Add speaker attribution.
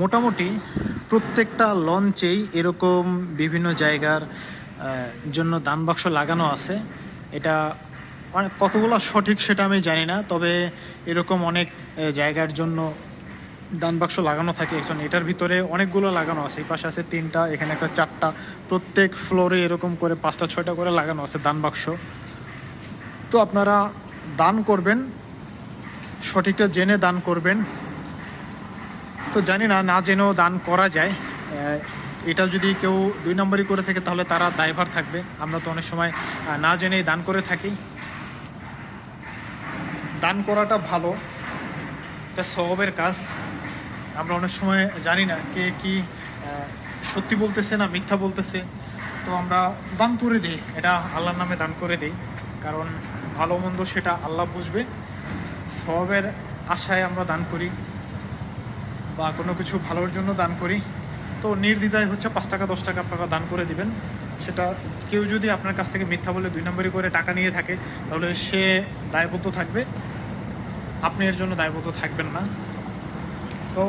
Speaker 1: মোটামুটি প্রত্যেকটা লঞ্চেই এরকম বিভিন্ন জায়গার জন্য দান বাক্স লাগানো আছে। এটা অনেক কতগুলো সঠিক সেটা আমি জানি না, তবে এরকম অনেক জায়গার জন্য দান বাক্স লাগানো থাকে। একজন এটার ভিতরে অনেকগুলো লাগানো আছে। এই পাশে আছে তিনটা, এখানে একটা চারটা। প্রত্যেক ফ্লোরে এরকম করে পাঁচটা, ছয়টা করে লাগানো আছে দান বাক্স। তো আপনারা দান করবেন, সঠিকটা জেনে দান করবেন। তো জানি না না জেনেও দান করা যায়। এটা যদি কেউ দুই নম্বরই করে থাকে, তাহলে তারা দায়ভার থাকবে। আমরা তো অনেক সময় না জেনেই দান করে থাকি। দান করাটা ভালো, এটা সবের কাজ। আমরা অনেক সময় জানি না কে কি সত্যি বলতেছে না মিথ্যা বলতেছে। তো আমরা দান করে দিই, এটা আল্লাহর নামে দান করে দিই। কারণ ভালো মন্দ সেটা আল্লাহ বুঝবে। সবের আশায় আমরা দান করি। বা কোনো কিছু ভালোর জন্য দান করি, তো নির্দ্বিধায় হচ্ছে পাঁচ টাকা, দশ টাকা আপনারা দান করে দিবেন। সেটা কেউ যদি আপনার কাছ থেকে মিথ্যা বলে দুই নম্বরই করে টাকা নিয়ে থাকে, তাহলে সে দায়বদ্ধ থাকবে। আপনি এর জন্য দায়বদ্ধ থাকবেন না। তো